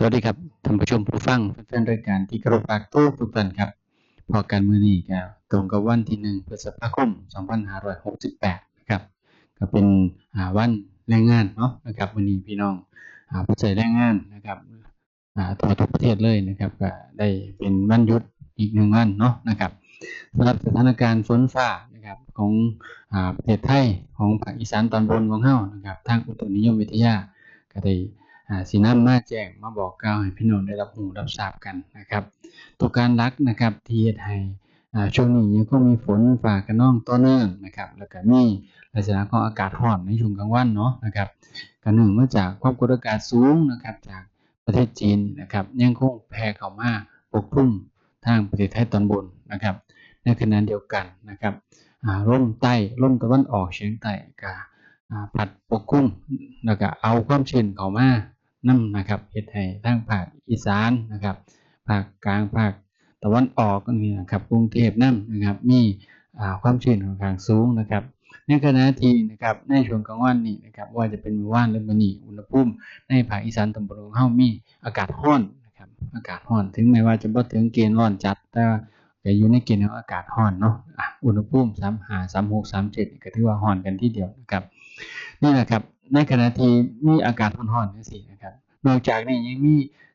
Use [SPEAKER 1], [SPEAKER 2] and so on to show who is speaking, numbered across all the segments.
[SPEAKER 1] สวัสดีครับท่านผู้ชมผู้ฟังแฟนๆรายการที่กระปากตู้ทุกท่านครับ พอกันมือนี้ก็ตรงกับวันที่หนึ่งพฤษภาคม 2568นะครับก็เป็นวันแรงงานเนาะนะครับวันนี้พี่น้องผู้ใช้แรงงานนะครับทั่วทุกประเทศเลยนะครับก็ได้เป็นวันหยุดอีกหนึ่งวันเนาะนะครับสำหรับสถานการณ์ฝนฟ้านะครับของอประเทศไทยของภาคอีสานตอนบนของเฮานะครับทางอุตุนิยมวิทยาก็ได้ สีน้ำมาแจ้งมาบอกกล่าวให้พี่น้องได้รับรู้รับทราบกันนะครับ ตัวการหลักนะครับที่เฮ็ดให้ช่วงนี้ยังคงมีฝนฟ้าคะนองต่อเนื่องนะครับ แล้วก็มีลักษณะของอากาศร้อนในช่วงกลางวันเนาะนะครับก็เนื่งมาจากความกดอากาศสูงนะครับจากประเทศจีนนะครับยังคงแผ่เข้ามาปกคลุมทางประเทศไทยตอนบนนะครับ ในขณะเดียวกันนะครับอ่มใต้ลมตะวันออกเฉียงใต้ก็อ่าพัดปกคลุมแล้วก็เอาความชื้นเข้ามา นำนะครับเฮ็ดให้ทางภาคอีสานนะครับภาคกลางภาคตะวันออกนี่นะครับกรุงเทพนํนะครับมีความชื้นค่อนข้างสูงนะครับในขณะที่นะครับในช่วงกลางวันนี่นะครับว่าจะเป็นมื้อวานหรือมื้อนี้อุณหภูมิในภาคอีสานตอนบนของเฮามีอากาศร้อนนะครับอากาศร้อนถึงแม้ว่าจะบ่ถึงเกณฑ์ร้อนจัดแต่ว่าก็อยู่ในเกณฑ์ของอากาศร้อนเนาะอุณหภูมิ35 36 37ก็ถือว่าร้อนกันทีเดียวนะครับนี่แหละครับ ในขณะที่มีอากาศร้อนๆจังซี่นะครับ นอกจากนี้ยังมี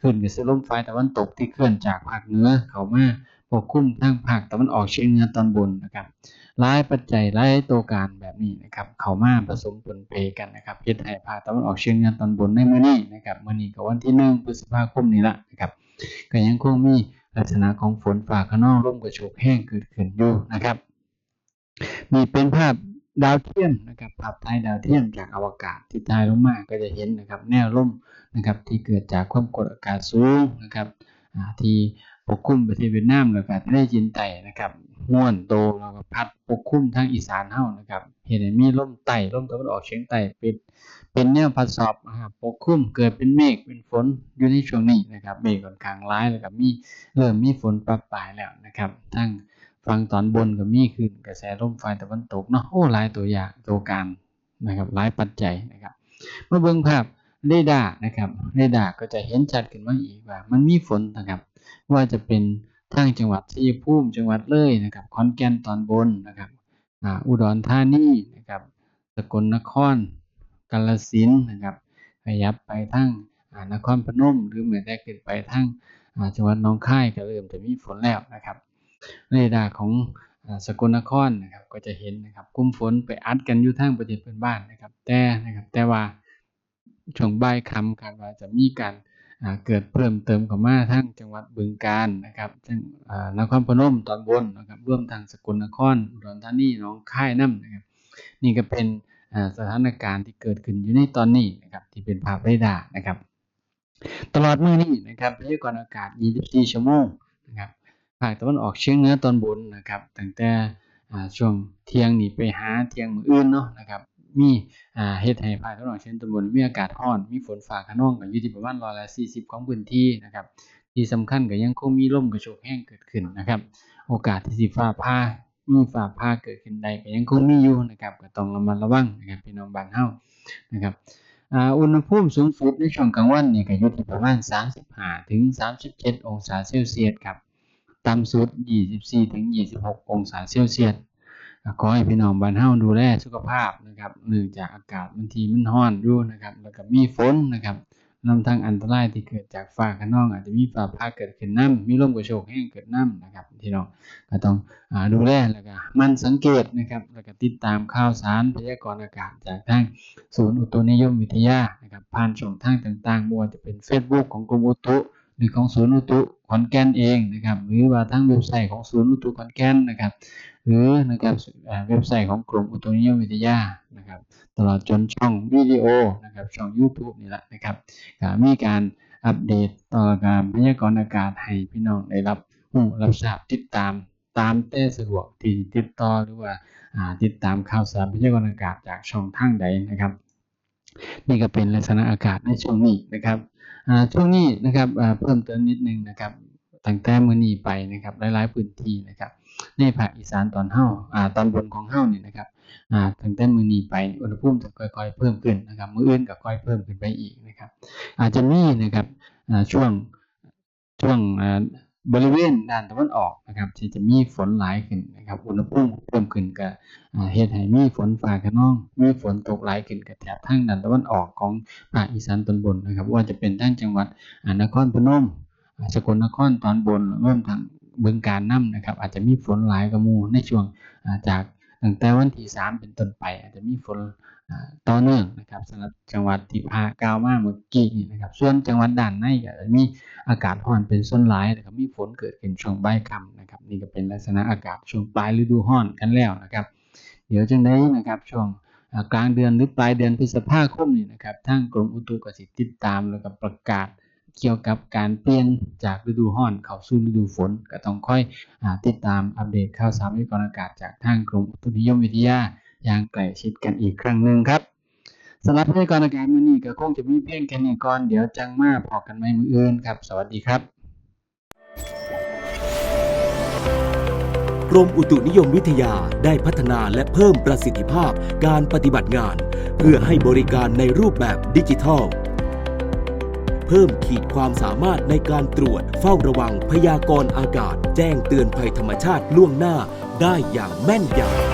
[SPEAKER 1] คลื่นกระแสลมฝ่ายตะวันตกที่เคลื่อนจากภาคเหนือเข้ามาปกคลุมทางภาคตะวันออกเฉียงเหนือตอนบนนะครับหลายปัจจัยหลายตัวการแบบนี้นะครับ เข้ามาผสมปนเปกันนะครับเฮ็ดให้ภาคตะวันออกเฉียงเหนือตอนบนในมื้อนี้นะครับมื้อนี้ก็วันที่1พฤษภาคมนี้ละนะครับก็ยังคงมีลักษณะของฝนฟ้าคะนองลมกระโชกแห้งเกิดขึ้นอยู่นะครับนี่เป็นภาพ ดาวเทียมนะครับภาพถ่ายดาวเทียมจากอวกาศที่ถ่ายลงมาก็จะเห็นนะครับแนวลมนะครับที่เกิดจากความกดอากาศสูงนะครับอ่าที่ปกคลุมประเทศเวียดนามแล้วก็ทะเลจีนใต้นะครับม้วนโตแล้วก็พัดปกคลุมทางอีสานเฮานะครับเฮ็ดให้มีลมใต้ลมตะวันออกเฉียงใต้เป็นเป็นแนวพัดสอบนะครับปกคลุมเกิดเป็นเมฆเป็นฝนอยู่ในช่วงนี้นะครับเมฆค่อนข้างหลายแล้วก็มีเริ่มมีฝนปะปรายแล้วนะครับทั้ง ฝั่งตอนบนก็มีคลื่นกระแสลมฝ่ายตะวันตกเนาะโอ้หลายตัวอย่างตัวการนะครับหลายปัจจัยนะครับเมาเบิ่งภาพเรดาร์นะครับเรดาร์ก็จะเห็นชัดขึ้นมาอีกว่า มันมีฝนนะครับ ว่าจะเป็นทางจังหวัดชัยภูมิจังหวัดเลยนะครับขอนแก่นตอนบนนะครับอุดรธานีนะครับสกลนครกาฬสินนะครับขยับไปทางนครพนมหรือแม้แต่ขึ้นไปทางจังหวัดหนองคายก็เริ่มจะมีฝนแล้วนะครับ เรดาร์ของสกลนครนะครับก็จะเห็นนะครับกลุ่มฝนไปอัดกันอยู่ทางประเทศเพื่อนบ้านนะครับ แต่นะครับแต่ว่าช่วงบ่ายค่ำคาดว่าจะมีการเกิดเพิ่มเติมเข้ามาทางจังหวัดบึงกาฬนะครับซึ่งนครพนมตอนบนนะครับรวมทั้งสกลนครอุดรธานีหนองค่ายนํนะครับ นี่ก็เป็นสถานการณ์ที่เกิดขึ้นอยู่ในตอนนี้นะครับที่เป็นภาพเรดาร์นะครับ ตลอดมื้อนี้นะครับพยากรณ์อากาศ 24 ชั่วโมงนะครับาคตะวันออกเฉียงเหนือตอนบนนะครับตั้งแต่ช่วงเที่ยงนี่ไปหาเที่ยงมืออื่นเนาะนะครับมีเฮ็ดให้ภาคตะวันออกเฉียงตอนบนมีอากาศร้อน มีฝนฟ้าคะนองกันอยู่ที่ประมาณ140ของพื้นที่นะครับที่สำคัญก็ยังคงมีลมกระโชกแรงเกิดขึ้นนะครับ โอกาสที่สิฟ้าผ่ามีฟ้าผ่าเกิดขึ้นได้ก็ยังคงมีอยู่นะครับก็ต้องระมัดระวังนะครับพี่น้องบานเฮานะครับอุณหภูมิสูงสุดในช่วงกลางวันนี่ก็อยู่ที่ประมาณ 35 ถึง 37 องศาเซลเซียสครับ ต่ำสุด 24-26 องศาเซลเซียสขอให้พี่น้องบ้านเฮาดูแลสุขภาพนะครับเนื่องจากอากาศบางทีมันร้อนอยู่นะครับ แล้วก็มีฝนนะครับนำทั้งอันตรายที่เกิดจากฟ้าคะนอง อาจจะมีฟ้าผ่าเกิดขึ้นนํมีลมกระโชกแรงเกิดนํนะครับพี่น้องก็ต้องอดูแลแล้วก็มันสังเกตนะครับแล้วก็ติดตามข่าวสารพยากรณ์อากาศจากทางศูนย์อุตุนิยมวิทยานะครับผ่านช่องทางต่างๆบ่ว่าจะเป็น Facebook ของกรมอุตุ หรือของศูนย์อุตุขอนแก่นเองนะครับ หรือว่าทางเว็บไซต์ของศูนย์อุตุขอนแก่นนะครับ หรือนะครับเว็บไซต์ของกรมอุตุนิยมวิทยานะครับ ตลอดจนช่องวิดีโอนะครับช่อง YouTube นี่แหละนะครับมีการอัปเดตต่อการพยากรณ์อากาศให้พี่น้องได้รับรู้รับทราบติดตามตามแต่สะดวกที่ติดต่อหรือว่าติดตามข่าวสารพยากรณ์อากาศจากช่องทางใดนะครับ นี่ก็เป็นลักษณะอากาศในช่วงนี้นะครับ ช่วงนี้นะครับเพิ่มเติมนิดนึงนะครับตั้งแต่มือนีไปนะครับหลายๆพื้นที่นะครับ ในภาคอีสานตอนเฮ้าตอนบนของเฮานี่นะครับตั้งแต่มือนีไปอุณหภูมิจะค่อยๆเพิ่มขึ้นนะครับมืออื่นก็ค่อยเพิ่มขึ้นไปอีกนะครับ อาจจะมีนะครับช่วงช่วง บริเวณด้านตะวันออกนะครับ ที่จะมีฝนหลายขึ้นนะครับ อุณหภูมิเพิ่มขึ้นก็อ่าเฮ็ดให้มีฝนฟ้าคะนอง มีฝนตกหลายขึ้นกับแถบทางด้านตะวันออกของภาคอีสานตอนบนนะครับ ว่าจะเป็นทางจังหวัดนครพนมสกลนครตอนบนรวมทั้งบึงกาฬนํนะครับ อาจจะมีฝนหลายกว่าหมู่ในช่วงจากตั้งแต่วันที่ 3 เป็นต้นไป อาจจะมีฝน ต่อเนื่องนะครับสำหรับจังหวัดที่พากาวมาเมื่อกี้นะครับ ส่วนจังหวัดด้านในก็จะมีอากาศร้อนเป็นส่วนหลายนะครับมีฝนเกิดขึ้นช่วงบ่ายค่ำนะครับ นี่ก็เป็นลักษณะอากาศช่วงปลายฤดูร้อนกันแล้วนะครับ เดี๋ยวจังไดนะครับช่วงกลางเดือนหรือปลายเดือนพฤษภาคมนี่นะครับทางกรมอุตุก็สิติดตามแล้วก็ประกาศเกี่ยวกับการเปลี่ยนจากฤดูร้อนเข้าสู่ฤดูฝน ก็ต้องค่อยอติดตามอัปเดตข่าวสารพยากรอากาศจากทางกรมอุตุนิยมวิทยา อย่างใกล้ชิดกันอีกครั้งหนึ่งครับสำหรับพยากรณ์อากาศมื้อนี้ก็คงจะมีเพียงแค่นี้ก่อนเดี๋ยวจังมาพอกันใหม่มื้ออื่นครับ สวัสดีครับ
[SPEAKER 2] กรมอุตุนิยมวิทยาได้พัฒนาและเพิ่มประสิทธิภาพการปฏิบัติงาน เพื่อให้บริการในรูปแบบดิจิทัล เพิ่มขีดความสามารถในการตรวจเฝ้าระวังพยากรณ์อากาศ แจ้งเตือนภัยธรรมชาติล่วงหน้าได้อย่างแม่นยำ